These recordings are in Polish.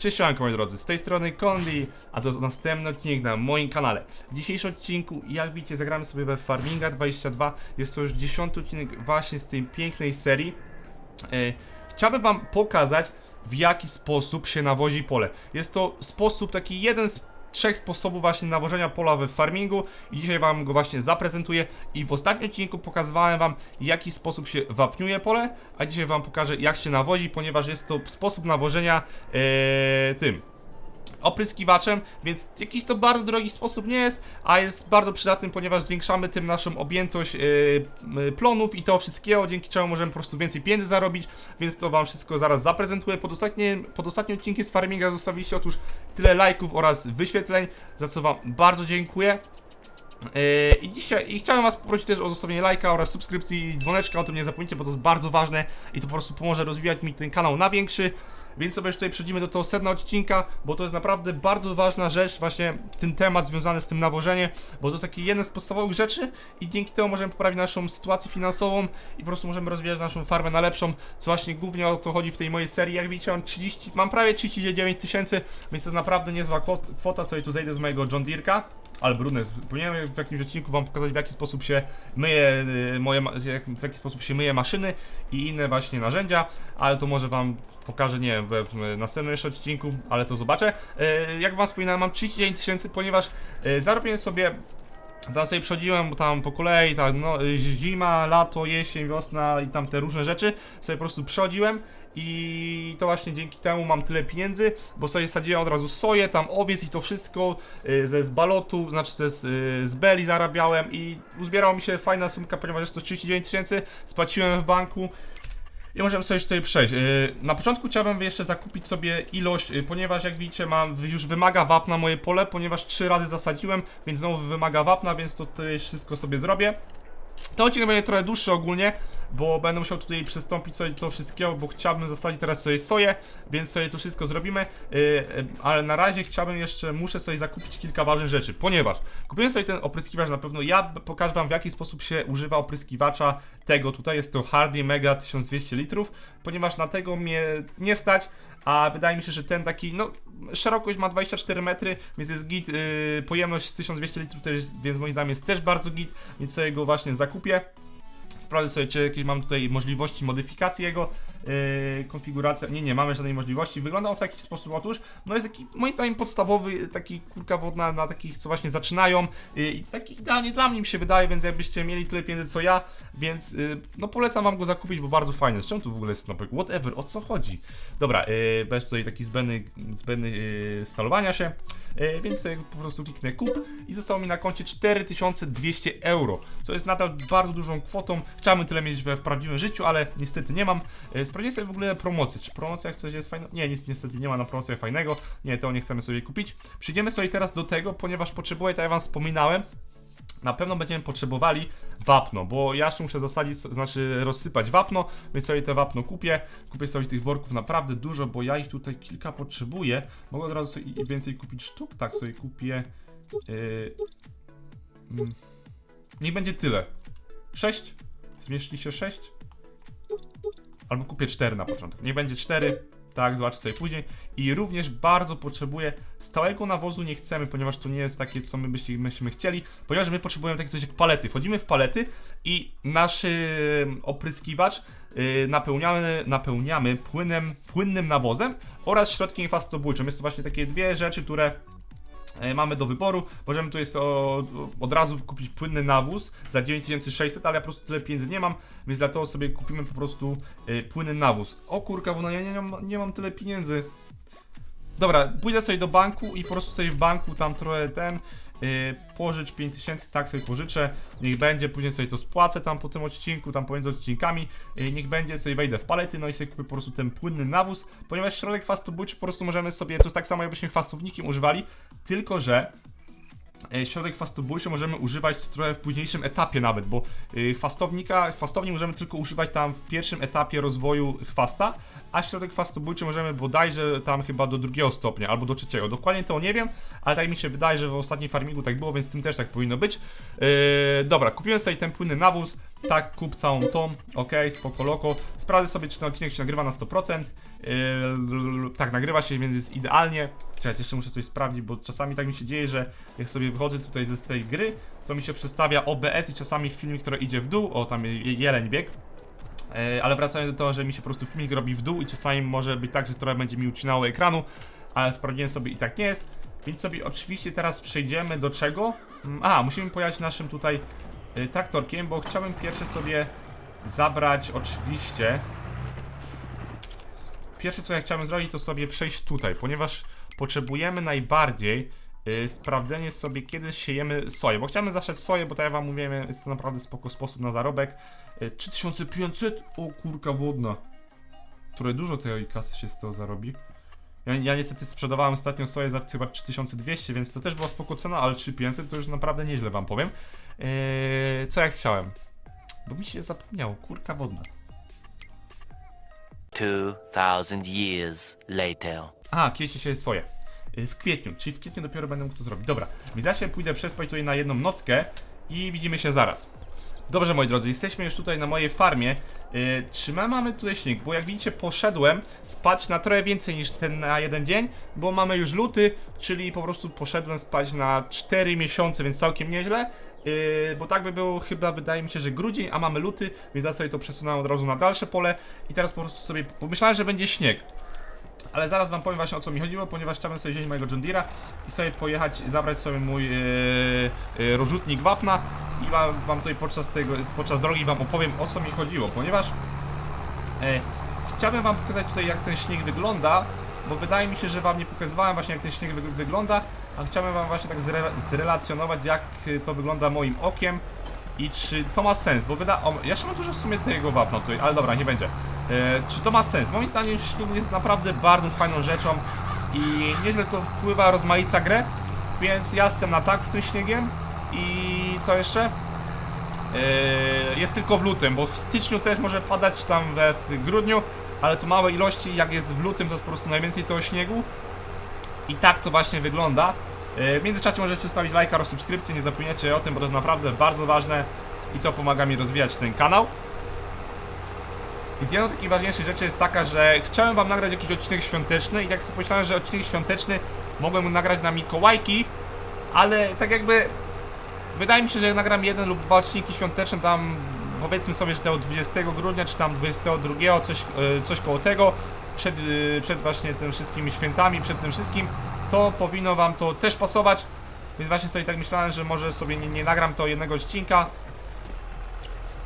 Cześć siemanko moi drodzy, z tej strony Kondi, a to następny odcinek na moim kanale. W dzisiejszym odcinku, jak widzicie, zagramy sobie we Farminga 22. Jest to już dziesiąty odcinek właśnie z tej pięknej serii. E, chciałbym wam pokazać, w jaki sposób się nawozi pole. Jest to sposób, taki jeden z trzech sposobów właśnie nawożenia pola we farmingu i dzisiaj wam go właśnie zaprezentuję. I w ostatnim odcinku pokazywałem wam w jaki sposób się wapniuje pole, a dzisiaj wam pokażę jak się nawozi, ponieważ jest to sposób nawożenia e, tym opryskiwaczem, więc jakiś to bardzo drogi sposób nie jest, a jest bardzo przydatny, ponieważ zwiększamy tym naszą objętość yy, plonów i to wszystkiego, dzięki czemu możemy po prostu więcej pieniędzy zarobić, więc to wam wszystko zaraz zaprezentuję. Pod ostatnim, pod ostatnim odcinkiem z Farminga zostawiliście otóż tyle lajków oraz wyświetleń, za co wam bardzo dziękuję. Yy, I dzisiaj i chciałem was poprosić też o zostawienie lajka oraz subskrypcji i dzwoneczka, o tym nie zapomnijcie, bo to jest bardzo ważne i to po prostu pomoże rozwijać mi ten kanał na większy. Więc sobie tutaj przechodzimy do tego sedna odcinka, bo to jest naprawdę bardzo ważna rzecz, właśnie ten temat związany z tym nawożeniem, bo to jest taki jeden z podstawowych rzeczy i dzięki temu możemy poprawić naszą sytuację finansową i po prostu możemy rozwijać naszą farmę na lepszą, co właśnie głównie o to chodzi w tej mojej serii. Jak widzicie mam 30, mam prawie 39 tysięcy, więc to jest naprawdę niezła kwot- kwota, sobie tu zejdę z mojego John Deere'ka. Ale Brunes, powinienem w jakimś odcinku wam pokazać w jaki sposób się myje y, moje, w jaki sposób się myje maszyny i inne właśnie narzędzia, ale to może wam pokażę, nie wiem, we w następnym jeszcze odcinku, ale to zobaczę. Y, Jak wam wspominałem, mam 39 tysięcy, ponieważ y, zarobiłem sobie tam sobie przechodziłem tam po kolei, tak, no, y, zima, lato, jesień, wiosna i tam te różne rzeczy sobie po prostu przechodziłem i to właśnie dzięki temu mam tyle pieniędzy, bo sobie sadziłem od razu soję, tam owiec i to wszystko y, ze z balotu, znaczy ze z, y, z beli zarabiałem i uzbierała mi się fajna sumka, ponieważ jest to 39 tysięcy, spłaciłem w banku i możemy sobie tutaj przejść. Yy, Na początku chciałbym jeszcze zakupić sobie ilość, yy, ponieważ jak widzicie mam, już wymaga wapna moje pole, ponieważ trzy razy zasadziłem, więc znowu wymaga wapna, więc to tutaj wszystko sobie zrobię. To odcinek będzie trochę dłuższy ogólnie, bo będę musiał tutaj przystąpić sobie do wszystkiego, bo chciałbym zasadzić teraz sobie soję, więc sobie to wszystko zrobimy, yy, ale na razie chciałbym jeszcze, muszę sobie zakupić kilka ważnych rzeczy, ponieważ kupiłem sobie ten opryskiwacz na pewno, ja pokażę wam w jaki sposób się używa opryskiwacza tego, tutaj. Jest to Hardy Mega 1200 litrów, ponieważ na tego mnie nie stać, a wydaje mi się, że ten taki, no szerokość ma 24 metry, więc jest git, yy, pojemność 1200 litrów też, więc moim zdaniem jest też bardzo git, więc sobie go właśnie zakupię. Sprawdzę sobie, czy jakieś mam tutaj możliwości modyfikacji jego yy, konfiguracja. Nie, nie, mamy żadnej możliwości. Wygląda on w taki sposób, otóż, no jest taki, moim zdaniem, podstawowy, taki kurka wodna na takich, co właśnie zaczynają. Yy, I taki idealnie dla mnie się wydaje, więc jakbyście mieli tyle pieniędzy co ja, więc yy, no polecam wam go zakupić, bo bardzo fajny. Z czemu tu w ogóle jest snopek? Whatever, o co chodzi? Dobra, bez tutaj taki zbędny, zbędny stalowania się. Więc po prostu kliknę kup i zostało mi na koncie 4200 euro, co jest nadal bardzo dużą kwotą. Chciałbym tyle mieć we w prawdziwym życiu, ale niestety nie mam. Sprawdziłem sobie w ogóle promocję. Czy promocja coś jest fajna? Nie, nic niestety nie ma na promocję fajnego. Nie, to nie chcemy sobie kupić. Przyjdziemy sobie teraz do tego, ponieważ potrzebuję, tak jak wam wspominałem, na pewno będziemy potrzebowali wapno, bo ja jeszcze muszę zasadzić, znaczy rozsypać wapno, więc sobie te wapno kupię. Kupię sobie tych worków naprawdę dużo, bo ja ich tutaj kilka potrzebuję. Mogę od razu sobie więcej kupić sztuk, tak sobie kupię. Yy, mm, niech będzie tyle. 6? Zmieści się 6? Albo kupię 4 na początek. Niech będzie 4. Tak, zobaczę sobie później. I również bardzo potrzebuję stałego nawozu nie chcemy, ponieważ to nie jest takie, co my byśmy, chcieli, ponieważ my potrzebujemy takie coś jak palety. Wchodzimy w palety i nasz yy, opryskiwacz yy, napełniamy, napełniamy płynem, płynnym nawozem oraz środkiem fastobójczym. Jest to właśnie takie dwie rzeczy, które mamy do wyboru. Możemy tutaj sobie od, od razu kupić płynny nawóz za 9600, ale ja po prostu tyle pieniędzy nie mam, więc dlatego sobie kupimy po prostu e, płynny nawóz. O kurka, bo no ja nie, nie mam tyle pieniędzy. Dobra, pójdę sobie do banku i po prostu sobie w banku tam trochę ten pożycz 5000, tak sobie pożyczę, niech będzie, później sobie to spłacę tam po tym odcinku, tam pomiędzy odcinkami, yy, niech będzie, sobie wejdę w palety, no i sobie kupię po prostu ten płynny nawóz, ponieważ środek chwastobójczy po prostu możemy sobie, to jest tak samo jakbyśmy chwastownikiem używali, tylko że środek chwastobójczy możemy używać trochę w późniejszym etapie nawet, bo y, chwastownika, chwastowni możemy tylko używać tam w pierwszym etapie rozwoju chwasta, a środek chwastobójczy możemy bodajże tam chyba do drugiego stopnia albo do trzeciego. Dokładnie to nie wiem, ale tak mi się wydaje, że w ostatnim farmingu tak było, więc z tym też tak powinno być. Yy, dobra, kupiłem sobie ten płynny nawóz, tak, kup całą tą, ok, spoko loko. Sprawdzę sobie, czy ten odcinek się nagrywa na 100%. Yy, tak, nagrywa się, więc jest idealnie. Czekajcie, jeszcze muszę coś sprawdzić, bo czasami tak mi się dzieje, że jak sobie wychodzę tutaj ze z tej gry, to mi się przestawia OBS i czasami filmik, który idzie w dół, o tam je- jeleń bieg. E, ale wracając do tego, że mi się po prostu filmik robi w dół i czasami może być tak, że trochę będzie mi ucinało ekranu, ale sprawdziłem sobie i tak nie jest. Więc sobie oczywiście teraz przejdziemy do czego? Mm, A, musimy pojechać naszym tutaj y, traktorkiem, bo chciałbym pierwsze sobie zabrać oczywiście. Pierwsze co ja chciałem zrobić to sobie przejść tutaj, ponieważ potrzebujemy najbardziej y, sprawdzenie sobie kiedy siejemy soję, bo chciałem zasiać soję, bo tak jak wam mówiłem jest to naprawdę spoko sposób na zarobek. Y, 3500, o kurka wodna. Które dużo tej kasy się z tego zarobi. Ja, ja niestety sprzedawałem ostatnio soję za chyba 3200, więc to też była spoko cena, ale 3500 to już naprawdę nieźle wam powiem. Eee, co ja chciałem? Bo mi się zapomniało, kurka wodna. 2,000 years later. A, kiedy się soję. Yy, W kwietniu, czyli w kwietniu dopiero będę mógł to zrobić. Dobra, więc ja się pójdę przespać tutaj na jedną nockę i widzimy się zaraz. Dobrze, moi drodzy, jesteśmy już tutaj na mojej farmie. Yy, czy my mamy tutaj śnieg? Bo jak widzicie, poszedłem spać na trochę więcej niż ten na jeden dzień, bo mamy już luty, czyli po prostu poszedłem spać na 4 miesiące, więc całkiem nieźle. Yy, bo tak by było chyba, wydaje mi się, że grudzień, a mamy luty, więc ja sobie to przesunąłem od razu na dalsze pole i teraz po prostu sobie pomyślałem, że będzie śnieg. Ale zaraz wam powiem właśnie o co mi chodziło, ponieważ chciałem sobie wziąć mojego John Deere'a i sobie pojechać, zabrać sobie mój yy, yy, rozrzutnik wapna i wam, wam tutaj podczas tego, podczas drogi wam opowiem o co mi chodziło, ponieważ yy, chciałbym wam pokazać tutaj jak ten śnieg wygląda, bo wydaje mi się, że wam nie pokazywałem właśnie jak ten śnieg wy wygląda, a chciałem wam właśnie tak zre zrelacjonować jak to wygląda moim okiem i czy to ma sens, bo wyda... O, ja mam dużo w sumie tego wapna tutaj, ale dobra, nie będzie. E, czy to ma sens? Moim zdaniem śnieg jest naprawdę bardzo fajną rzeczą i nieźle to wpływa, rozmaica grę, więc ja jestem na tak z tym śniegiem i co jeszcze? E, jest tylko w lutym, bo w styczniu też może padać tam we w grudniu, ale to małe ilości, jak jest w lutym to jest po prostu najwięcej tego śniegu i tak to właśnie wygląda. W międzyczasie możecie ustawić lajka oraz subskrypcję, nie zapomniecie o tym, bo to jest naprawdę bardzo ważne i to pomaga mi rozwijać ten kanał. I z jedną z takich ważniejszych rzeczy jest taka, że chciałem wam nagrać jakiś odcinek świąteczny i tak sobie pomyślałem, że odcinek świąteczny mogłem nagrać na Mikołajki, ale tak jakby wydaje mi się, że nagram jeden lub dwa odcinki świąteczne tam powiedzmy sobie, że tego 20 grudnia czy tam 22 coś, e, coś koło tego przed, e, przed właśnie tym wszystkimi świętami, przed tym wszystkim to powinno wam to też pasować więc właśnie sobie tak myślałem, że może sobie nie, nie nagram to jednego odcinka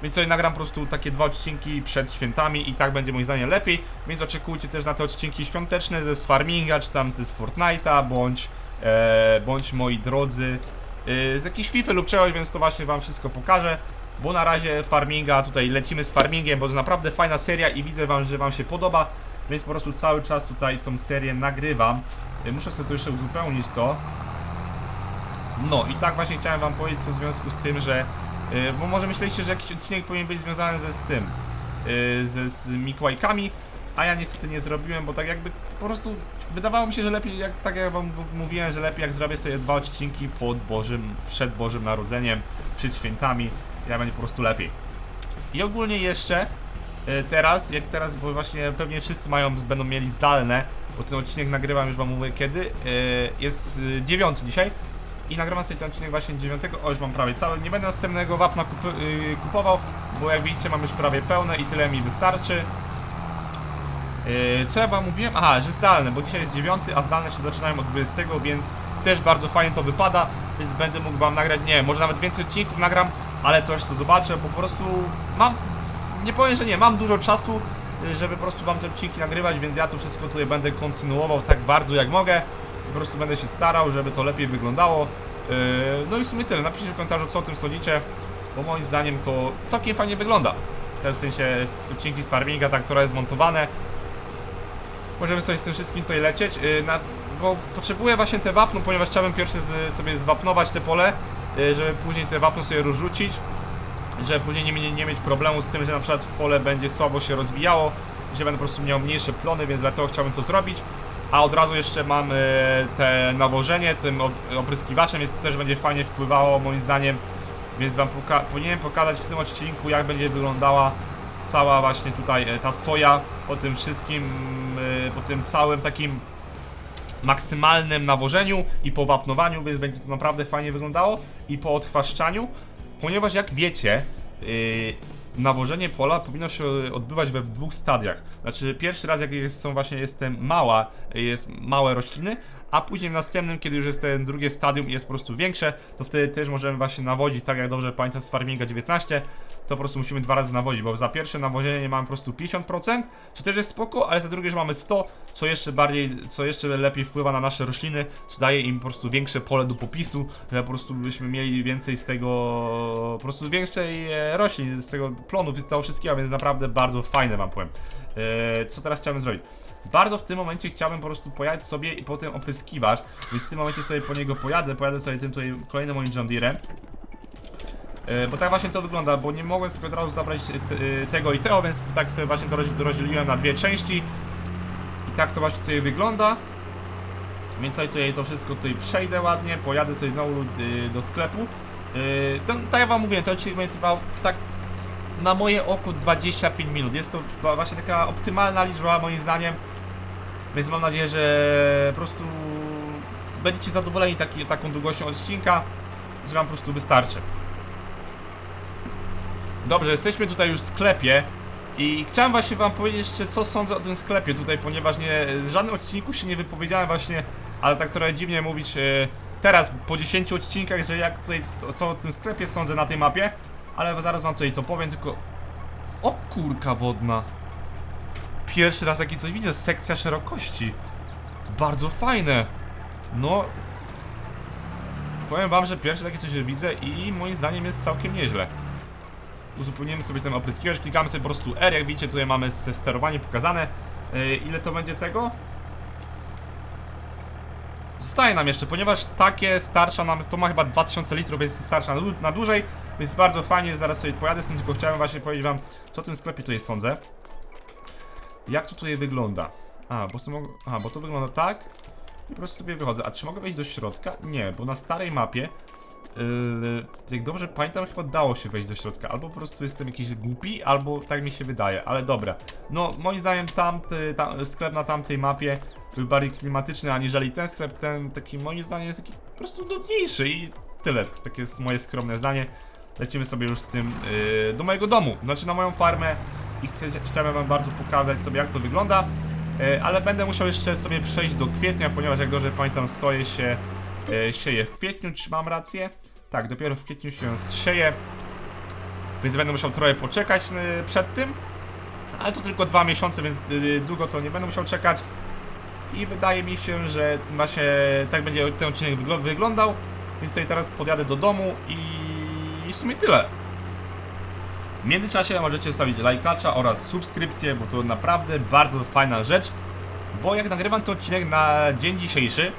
więc sobie nagram po prostu takie dwa odcinki przed świętami i tak będzie moim zdaniem lepiej. Więc oczekujcie też na te odcinki świąteczne ze Farminga, czy tam ze z Fortnite'a, bądź, e, bądź moi drodzy e, z jakiejś FIFA lub czegoś, więc to właśnie wam wszystko pokażę. Bo na razie Farminga, tutaj lecimy z Farmingiem, bo to naprawdę fajna seria i widzę wam, że wam się podoba. Więc po prostu cały czas tutaj tą serię nagrywam. E, muszę sobie to jeszcze uzupełnić to. No i tak właśnie chciałem wam powiedzieć co w związku z tym, że Yy, bo może myśleliście, że jakiś odcinek powinien być związany ze z tym, yy, ze z Mikołajkami, a ja niestety nie zrobiłem, bo tak jakby po prostu wydawało mi się, że lepiej, jak, tak jak wam mówiłem, że lepiej jak zrobię sobie dwa odcinki pod Bożym, przed Bożym Narodzeniem, przed świętami, ja będzie po prostu lepiej. I ogólnie jeszcze teraz, jak teraz, bo właśnie pewnie wszyscy mają, będą mieli zdalne, bo ten odcinek nagrywam, już wam mówię kiedy, yy, jest yy, dziewiąty dzisiaj, i nagrywam sobie ten odcinek właśnie 9. O, już mam prawie cały. Nie będę następnego wapna kup kupował, bo jak widzicie mam już prawie pełne i tyle mi wystarczy. Co ja wam mówiłem? Aha, że zdalne, bo dzisiaj jest 9, a zdalne się zaczynają od 20, więc też bardzo fajnie to wypada, więc będę mógł wam nagrać, nie może nawet więcej odcinków nagram, ale to jeszcze zobaczę, bo po prostu mam, nie powiem, że nie, mam dużo czasu, yy, żeby po prostu wam te odcinki nagrywać, więc ja to wszystko tutaj będę kontynuował tak bardzo jak mogę. Po prostu będę się starał, żeby to lepiej wyglądało. Yy, no i w sumie tyle. Napiszcie w komentarzu, co o tym sądzicie, bo moim zdaniem to całkiem fajnie wygląda. W sensie odcinki z farminga, tak, które jest zmontowane. Możemy sobie z tym wszystkim tutaj lecieć, yy, na, bo potrzebuję właśnie te wapno, ponieważ chciałbym pierwszy z, sobie zwapnować te pole, żeby później te wapno sobie rozrzucić, żeby później nie, nie, mieć problemu z tym, że na przykład pole będzie słabo się rozwijało, że będę po prostu miał mniejsze plony, więc dlatego chciałbym to zrobić. A od razu jeszcze mam e, te nawożenie tym opryskiwaczem, więc to też będzie fajnie wpływało moim zdaniem. Więc wam poka powinienem pokazać w tym odcinku jak będzie wyglądała cała właśnie tutaj e, ta soja po tym wszystkim po tym całym takim maksymalnym nawożeniu i po wapnowaniu, więc będzie to naprawdę fajnie wyglądało i po odchwaszczaniu, ponieważ jak wiecie, yy, nawożenie pola powinno się odbywać we w dwóch stadiach. Znaczy pierwszy raz jak jest, są właśnie jestem mała, jest małe rośliny, a później w następnym, kiedy już jest ten drugie stadium i jest po prostu większe, to wtedy też możemy właśnie nawodzić, tak jak dobrze pamiętam z Farminga 19, to po prostu musimy dwa razy nawodzić, bo za pierwsze nawożenie mamy po prostu 50%, co też jest spoko, ale za drugie, że mamy 100, co jeszcze bardziej, co jeszcze lepiej wpływa na nasze rośliny, co daje im po prostu większe pole do popisu, że po prostu byśmy mieli więcej z tego, po prostu większej e, roślin, z tego plonów i z tego wszystkiego, więc naprawdę bardzo fajne wam powiem. E, co teraz chciałbym zrobić? Bardzo w tym momencie chciałbym po prostu pojechać sobie i potem opryskiwać, więc w tym momencie sobie po niego pojadę, pojadę sobie tym tutaj kolejnym moim John Deerem. E, Bo tak właśnie to wygląda, bo nie mogłem sobie od razu zabrać e, te- tego i tego, więc tak sobie właśnie to roz- rozdzieliłem na dwie części. I tak to właśnie tutaj wygląda. Więc sobie tutaj to wszystko tutaj przejdę ładnie, pojadę sobie znowu do sklepu. Ten, tak jak wam mówiłem, ten odcinek będzie trwał tak na moje oko 25 minut. Jest to właśnie taka optymalna liczba moim zdaniem. Więc mam nadzieję, że po prostu będziecie zadowoleni taki, taką długością odcinka, że wam po prostu wystarczy. Dobrze, jesteśmy tutaj już w sklepie i chciałem właśnie wam powiedzieć jeszcze co sądzę o tym sklepie tutaj, ponieważ nie, w żadnym odcinku się nie wypowiedziałem właśnie, ale tak trochę dziwnie mówić e, teraz po 10 odcinkach, że jak tutaj, co o tym sklepie sądzę na tej mapie, ale zaraz wam tutaj to powiem, tylko... O kurka wodna! Pierwszy raz jaki coś widzę, sekcja szerokości. Bardzo fajne. No... Powiem wam, że pierwszy takie coś widzę i moim zdaniem jest całkiem nieźle uzupełnimy sobie ten opryskiwacz, klikamy sobie po prostu R, jak widzicie tutaj mamy te sterowanie pokazane. Yy, ile to będzie tego? Zostaje nam jeszcze, ponieważ takie starsza nam, to ma chyba 2000 litrów, więc starsza na, na dłużej, więc bardzo fajnie, zaraz sobie pojadę z tym, tylko chciałem właśnie powiedzieć wam, co o tym sklepie tutaj sądzę. Jak to tutaj wygląda? A, bo, aha, bo to wygląda tak i po prostu sobie wychodzę. A czy mogę wejść do środka? Nie, bo na starej mapie Yy, jak dobrze pamiętam, chyba dało się wejść do środka. Albo po prostu jestem jakiś głupi, albo tak mi się wydaje, ale dobra. No, moim zdaniem tamty, tam, sklep na tamtej mapie był bardziej klimatyczny, aniżeli ten sklep. Ten taki, moim zdaniem, jest taki po prostu nudniejszy i tyle. Takie jest moje skromne zdanie. Lecimy sobie już z tym yy, do mojego domu, znaczy na moją farmę i chcę, chciałem wam bardzo pokazać sobie, jak to wygląda. Yy, ale będę musiał jeszcze sobie przejść do kwietnia, ponieważ jak dobrze pamiętam, soję się e, sieje w kwietniu, czy mam rację? Tak, dopiero w kwietniu się sieje, więc będę musiał trochę poczekać e, przed tym, ale to tylko dwa miesiące, więc e, długo to nie będę musiał czekać i wydaje mi się, że właśnie tak będzie ten odcinek wygl- wyglądał, więc sobie teraz podjadę do domu i w sumie tyle. W międzyczasie możecie zostawić lajkacza oraz subskrypcję, bo to naprawdę bardzo fajna rzecz, bo jak nagrywam ten odcinek na dzień dzisiejszy,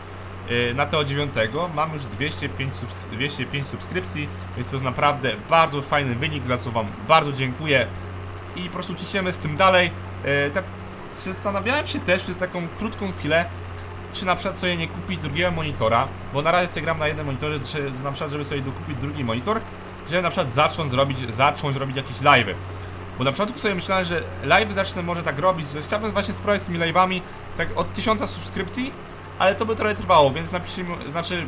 Yy, na tego 9 mam już 205, subs 205 subskrypcji, więc to jest naprawdę bardzo fajny wynik, za co Wam bardzo dziękuję i po prostu ciśniemy z tym dalej. Yy, tak zastanawiałem się też przez taką krótką chwilę, czy na przykład sobie nie kupić drugiego monitora, bo na razie sobie gram na jednym monitorze, czy na przykład żeby sobie dokupić drugi monitor, żeby na przykład zacząć robić, zacząć robić jakieś live'y. Bo na początku sobie myślałem, że live zacznę może tak robić, że chciałbym właśnie spróbować z tymi live'ami tak od 1000 subskrypcji, ale to by trochę trwało, więc napiszcie mi, znaczy,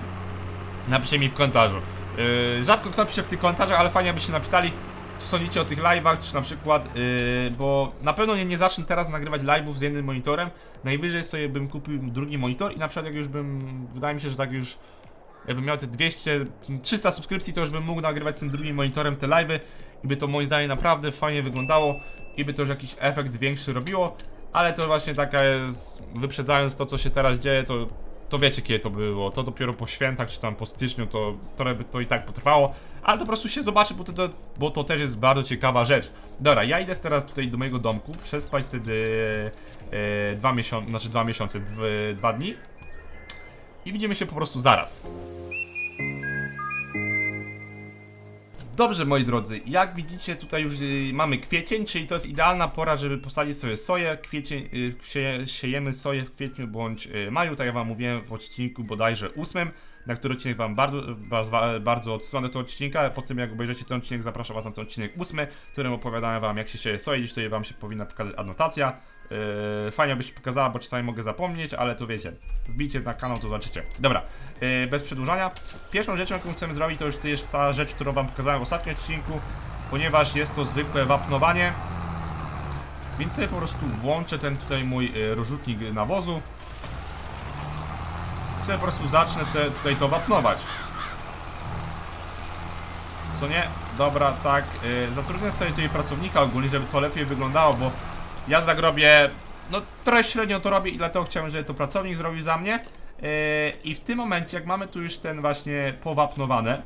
napiszcie mi w komentarzu. Yy, rzadko kto pisze w tych komentarzach, ale fajnie byście napisali, co sądzicie o tych live'ach, czy na przykład, yy, bo na pewno nie, nie zacznę teraz nagrywać live'ów z jednym monitorem, najwyżej sobie bym kupił drugi monitor i na przykład jak już bym, wydaje mi się, że tak już, jakbym miał te 200, 300 subskrypcji, to już bym mógł nagrywać z tym drugim monitorem te live'y. I by to moim zdaniem naprawdę fajnie wyglądało. I by to już jakiś efekt większy robiło, ale to właśnie taka jest, wyprzedzając to co się teraz dzieje, to, to wiecie kiedy to było, to dopiero po świętach czy tam po styczniu, to trochę by to i tak potrwało, ale to po prostu się zobaczy, bo to, to, bo to też jest bardzo ciekawa rzecz. Dobra, ja idę teraz tutaj do mojego domku, przespać wtedy e, dwa miesiące, znaczy dwa miesiące, dwa dni i widzimy się po prostu zaraz. Dobrze, moi drodzy, jak widzicie, tutaj już y, mamy kwiecień, czyli to jest idealna pora, żeby posadzić sobie soję. Kwiecień, y, sieje, siejemy soję w kwietniu bądź y, maju, tak jak wam mówiłem w odcinku bodajże ósmym, na który odcinek wam bardzo, wa- bardzo odsyłam do tego odcinka. Po tym jak obejrzycie ten odcinek, zapraszam was na ten odcinek ósmy, w którym opowiadałem wam jak się sieje soję. Dziś tutaj wam się powinna pokazać anotacja. Yy, fajnie byś pokazała, bo czasami mogę zapomnieć, ale to wiecie, wbijcie na kanał, to zobaczycie. Dobra, yy, bez przedłużania. Pierwszą rzeczą, jaką chcemy zrobić, to już jest ta rzecz, którą wam pokazałem w ostatnim odcinku, ponieważ jest to zwykłe wapnowanie. Więc sobie po prostu włączę ten tutaj mój yy, rozrzutnik nawozu. I sobie po prostu zacznę te, tutaj to wapnować. Co nie? Dobra, tak. Yy, zatrudnię sobie tutaj pracownika ogólnie, żeby to lepiej wyglądało, bo ja tak robię. No, trochę średnio to robię i dlatego chciałem, żeby to pracownik zrobił za mnie. Yy, I w tym momencie, jak mamy tu już ten właśnie powapnowane,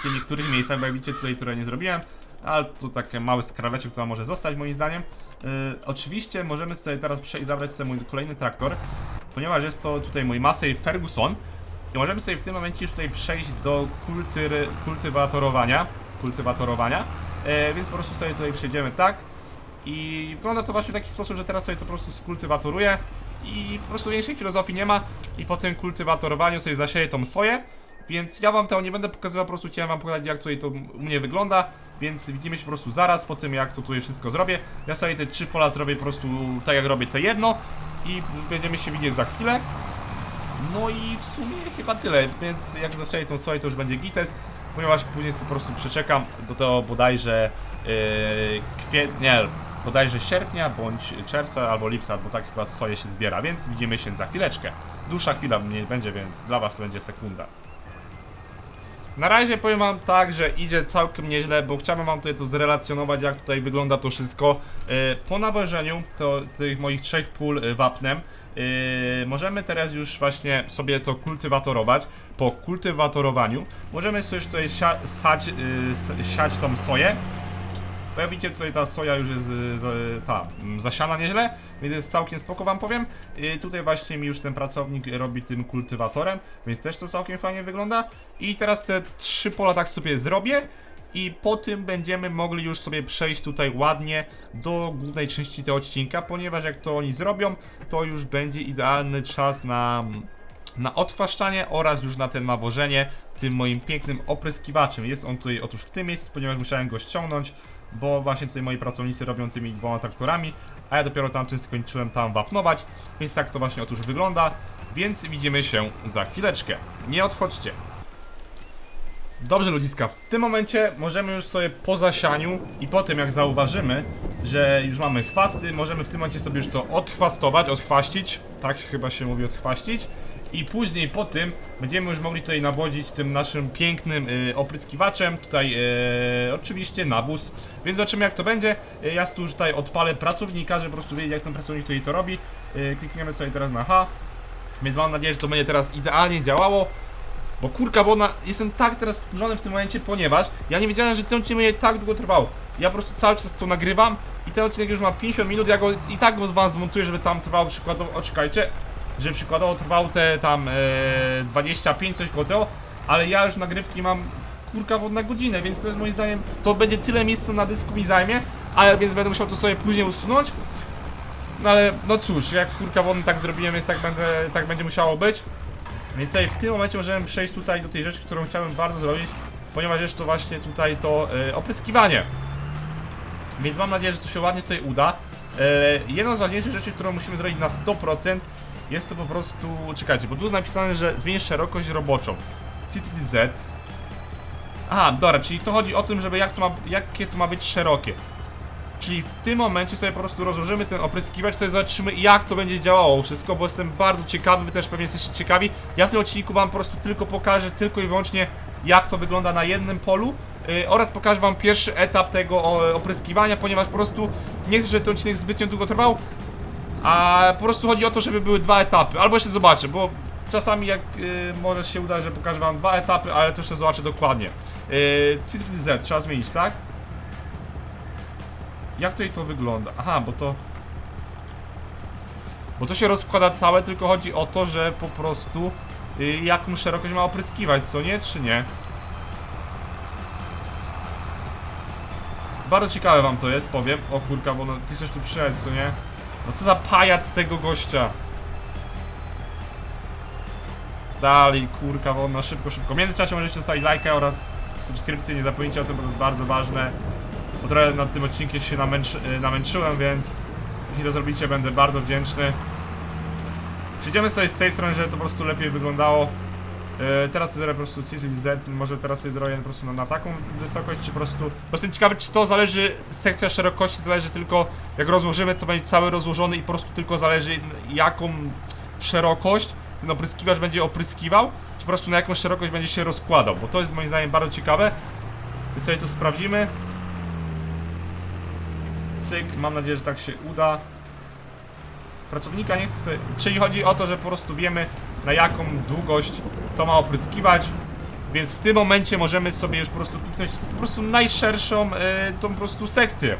w tych niektórych miejscach, bo jak widzicie tutaj, które nie zrobiłem, ale tu takie małe skraweczek, która może zostać moim zdaniem. Yy, oczywiście możemy sobie teraz przejść, zabrać sobie mój kolejny traktor, ponieważ jest to tutaj mój Massey Ferguson. I możemy sobie w tym momencie już tutaj przejść do kultywatorowania. Kultywatorowania. E, więc po prostu sobie tutaj przejdziemy tak. I wygląda to właśnie w taki sposób, że teraz sobie to po prostu skultywatoruję. I po prostu większej filozofii nie ma. I po tym kultywatorowaniu sobie zasieję tą soję. Więc ja wam tego nie będę pokazywał, po prostu chciałem wam pokazać jak tutaj to u mnie wygląda. Więc widzimy się po prostu zaraz po tym jak to tutaj wszystko zrobię. Ja sobie te trzy pola zrobię po prostu tak jak robię te jedno. I będziemy się widzieć za chwilę. No i w sumie chyba tyle, więc jak zaczęli tą soję to już będzie gites, ponieważ później sobie po prostu przeczekam do tego bodajże yy, kwietnia, bodajże sierpnia bądź czerwca albo lipca, bo tak chyba soję się zbiera, więc widzimy się za chwileczkę. Dłuższa chwila nie będzie, więc dla was to będzie sekunda. Na razie powiem wam tak, że idzie całkiem nieźle, bo chciałbym wam tutaj to zrelacjonować, jak tutaj wygląda to wszystko. Yy, po nawożeniu to, tych moich trzech pól yy, wapnem, yy, możemy teraz już właśnie sobie to kultywatorować. Po kultywatorowaniu możemy sobie tutaj sia sać, yy, s- siać tą soję. Bo jak widzicie tutaj ta soja już jest y, ta, mm, zasiana nieźle, więc jest całkiem spoko wam powiem. Y, tutaj właśnie mi już ten pracownik robi tym kultywatorem, więc też to całkiem fajnie wygląda. I teraz te trzy pola tak sobie zrobię i po tym będziemy mogli już sobie przejść tutaj ładnie do głównej części tego odcinka, ponieważ jak to oni zrobią, to już będzie idealny czas na na odchwaszczanie oraz już na ten nawożenie tym moim pięknym opryskiwaczem. Jest on tutaj otóż w tym miejscu, ponieważ musiałem go ściągnąć, bo właśnie tutaj moi pracownicy robią tymi dwoma traktorami, a ja dopiero tamtym skończyłem tam wapnować, więc tak to właśnie otóż wygląda, więc widzimy się za chwileczkę. Nie odchodźcie. Dobrze ludziska, w tym momencie możemy już sobie po zasianiu i po tym jak zauważymy, że już mamy chwasty, możemy w tym momencie sobie już to odchwastować, odchwaścić, tak chyba się mówi odchwaścić i później po tym będziemy już mogli tutaj nawozić tym naszym pięknym y, opryskiwaczem, tutaj y, oczywiście nawóz, więc zobaczymy jak to będzie, y, ja tu już tutaj odpalę pracownika, żeby po prostu wiedzieć jak ten pracownik tutaj to robi, y, klikniemy sobie teraz na H, więc mam nadzieję, że to będzie teraz idealnie działało. Bo kurka wodna, jestem tak teraz wkurzony w tym momencie, ponieważ ja nie wiedziałem, że ten odcinek będzie tak długo trwał. Ja po prostu cały czas to nagrywam i ten odcinek już ma 50 minut, ja go i tak go z wam zmontuję, żeby tam trwało przykładowo, o żeby przykładowo trwało te tam e, 25 coś koło ale ja już nagrywki mam kurka wodna godzinę, więc to jest moim zdaniem, to będzie tyle miejsca na dysku mi zajmie, ale więc będę musiał to sobie później usunąć. No ale, no cóż, jak kurka wodny tak zrobiłem, więc tak, będę, tak będzie musiało być. Więc tutaj w tym momencie możemy przejść tutaj do tej rzeczy, którą chciałem bardzo zrobić, ponieważ jest to właśnie tutaj to e, opryskiwanie. Więc mam nadzieję, że to się ładnie tutaj uda. E, jedną z ważniejszych rzeczy, którą musimy zrobić na 100% jest to po prostu, czekajcie, bo tu jest napisane, że zmienisz szerokość roboczą. Ctrl Z. Aha, dobra, czyli to chodzi o tym, żeby jak to ma, jakie to ma być szerokie. Czyli w tym momencie sobie po prostu rozłożymy ten opryskiwacz, sobie zobaczymy jak to będzie działało wszystko, bo jestem bardzo ciekawy, wy też pewnie jesteście ciekawi. Ja w tym odcinku wam po prostu tylko pokażę, tylko i wyłącznie jak to wygląda na jednym polu yy, oraz pokażę wam pierwszy etap tego opryskiwania, ponieważ po prostu nie chcę, żeby ten odcinek zbytnio długo trwał, a po prostu chodzi o to, żeby były dwa etapy, albo jeszcze zobaczę, bo czasami jak yy, może się uda, że pokażę wam dwa etapy, ale to jeszcze zobaczę dokładnie. Ctrl Z trzeba zmienić, tak? Jak tutaj to wygląda? Aha, bo to... Bo to się rozkłada całe, tylko chodzi o to, że po prostu y, jaką szerokość ma opryskiwać, co nie, czy nie? Bardzo ciekawe wam to jest, powiem. O kurka, bo no, ty chcesz tu przyjechać, co nie? No co za pajac tego gościa? Dalej, kurka wodna, szybko, szybko. W międzyczasie możecie zostawić lajkę oraz subskrypcję, nie zapomnijcie o tym, bo to jest bardzo ważne. Bo trochę nad tym odcinkiem się namęczy, namęczyłem, więc mi to zrobicie, będę bardzo wdzięczny. Przejdziemy sobie z tej strony, żeby to po prostu lepiej wyglądało. E, teraz zrobię po prostu Ctrl Z, może teraz sobie zrobię po prostu na, na taką wysokość, czy po prostu... Bo jestem ciekawy, czy to zależy, sekcja szerokości zależy tylko, jak rozłożymy, to będzie cały rozłożony i po prostu tylko zależy, jaką szerokość ten opryskiwacz będzie opryskiwał, czy po prostu na jaką szerokość będzie się rozkładał, bo to jest moim zdaniem bardzo ciekawe. Więc sobie to sprawdzimy. Cyk, mam nadzieję, że tak się uda. Pracownika nie chce sobie... Czyli chodzi o to, że po prostu wiemy na jaką długość to ma opryskiwać. Więc w tym momencie możemy sobie już po prostu kliknąć po prostu najszerszą e, tą po prostu sekcję.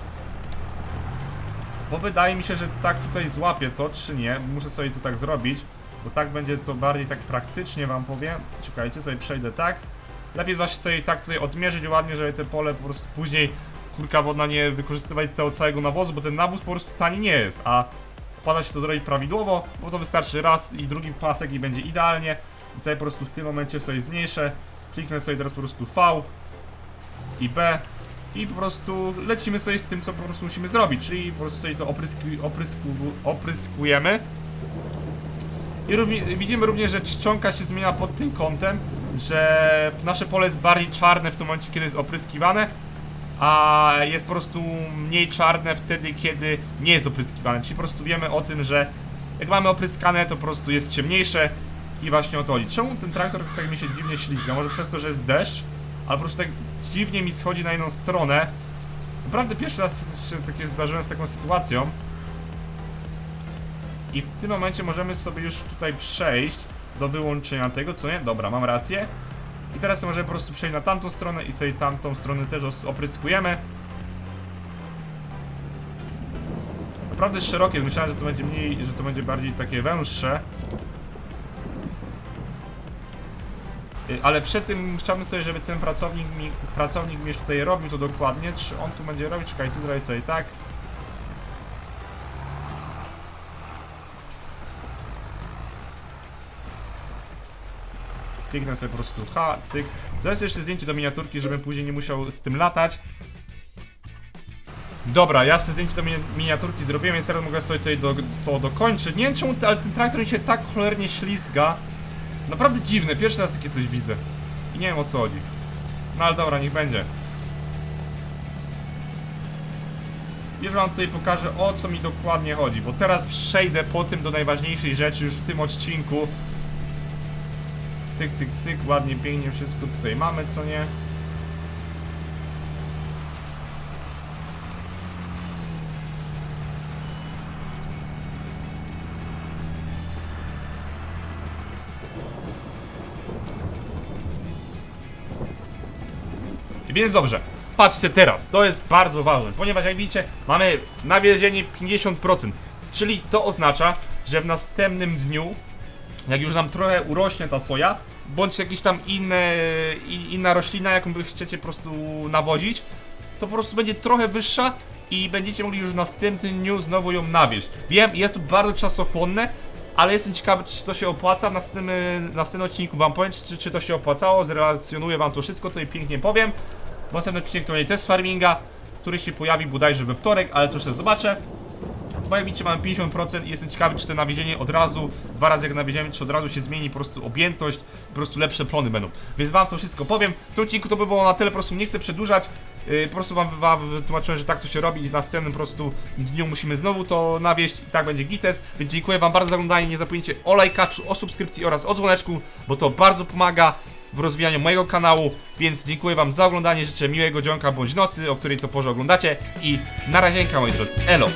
Bo wydaje mi się, że tak tutaj złapię to, czy nie. Muszę sobie to tak zrobić, bo tak będzie to bardziej tak praktycznie wam powiem. Czekajcie, sobie przejdę tak. Lepiej właśnie sobie tak tutaj odmierzyć ładnie, żeby te pole po prostu później kurka wodna nie wykorzystywać tego całego nawozu, bo ten nawóz po prostu tani nie jest, a pada się to zrobić prawidłowo, bo to wystarczy raz i drugi pasek i będzie idealnie. Więc ja po prostu w tym momencie sobie zmniejszę, kliknę sobie teraz po prostu V i B i po prostu lecimy sobie z tym, co po prostu musimy zrobić, czyli po prostu sobie to oprysku, oprysku, opryskujemy. I widzimy również, że czcionka się zmienia pod tym kątem, że nasze pole jest bardziej czarne w tym momencie, kiedy jest opryskiwane, a jest po prostu mniej czarne wtedy, kiedy nie jest opryskiwane. Czyli po prostu wiemy o tym, że jak mamy opryskane, to po prostu jest ciemniejsze i właśnie o to chodzi. Czemu ten traktor tak mi się dziwnie ślizga? Może przez to, że jest deszcz, ale po prostu tak dziwnie mi schodzi na jedną stronę. Naprawdę pierwszy raz się takie zdarzyłem z taką sytuacją. I w tym momencie możemy sobie już tutaj przejść do wyłączenia tego, co nie? Dobra, mam rację. I teraz możemy po prostu przejść na tamtą stronę i sobie tamtą stronę też opryskujemy. Naprawdę jest szerokie, myślałem, że to będzie mniej, że to będzie bardziej takie węższe. Y, Ale przed tym chciałbym sobie, żeby ten pracownik mi, pracownik mi tutaj robił to dokładnie. Czy on tu będzie robić? Czekajcie, zrobię sobie tak. Kliknę sobie po prostu H, cyk. Zaraz jeszcze zdjęcie do miniaturki, żebym później nie musiał z tym latać. Dobra, ja te zdjęcie do mini- miniaturki zrobiłem, więc teraz mogę sobie tutaj do, to dokończyć. Nie wiem czemu, ale ten traktor mi się tak cholernie ślizga. Naprawdę dziwne, pierwszy raz takie coś widzę. I nie wiem o co chodzi. No ale dobra, niech będzie. Już wam tutaj pokażę o co mi dokładnie chodzi, bo teraz przejdę po tym do najważniejszej rzeczy już w tym odcinku. Cyk, cyk, cyk, ładnie, pięknie wszystko tutaj mamy, co nie? Więc dobrze, patrzcie teraz, to jest bardzo ważne, ponieważ jak widzicie, mamy nawiezienie 50%, czyli to oznacza, że w następnym dniu, jak już nam trochę urośnie ta soja, bądź jakiś tam inne, i- inna roślina, jaką by chcecie po prostu nawozić, to po prostu będzie trochę wyższa i będziecie mogli już w następnym dniu znowu ją nawieźć. Wiem, jest to bardzo czasochłonne, ale jestem ciekawy, czy to się opłaca. W następnym, w następnym odcinku Wam powiem, czy, czy to się opłacało. Zrelacjonuję Wam to wszystko, to i pięknie powiem. W następnym odcinku to będzie test farminga, który się pojawi bodajże we wtorek, ale to jeszcze zobaczę. Widzicie mamy 50% i jestem ciekawy czy to nawiezienie od razu, dwa razy jak nawieziemy, czy od razu się zmieni po prostu objętość, po prostu lepsze plony będą. Więc wam to wszystko powiem. W tym odcinku to by było na tyle, po prostu nie chcę przedłużać. Yy, po prostu wam, wam wytłumaczyłem, że tak to się robi i w następnym po prostu dniu musimy znowu to nawieść i tak będzie gites. Więc dziękuję wam bardzo za oglądanie, nie zapomnijcie o lajkaczu, o subskrypcji oraz o dzwoneczku, bo to bardzo pomaga w rozwijaniu mojego kanału, więc dziękuję wam za oglądanie, życzę miłego dzionka bądź nocy, o której to porze oglądacie i na razienka moi drodzy, elo!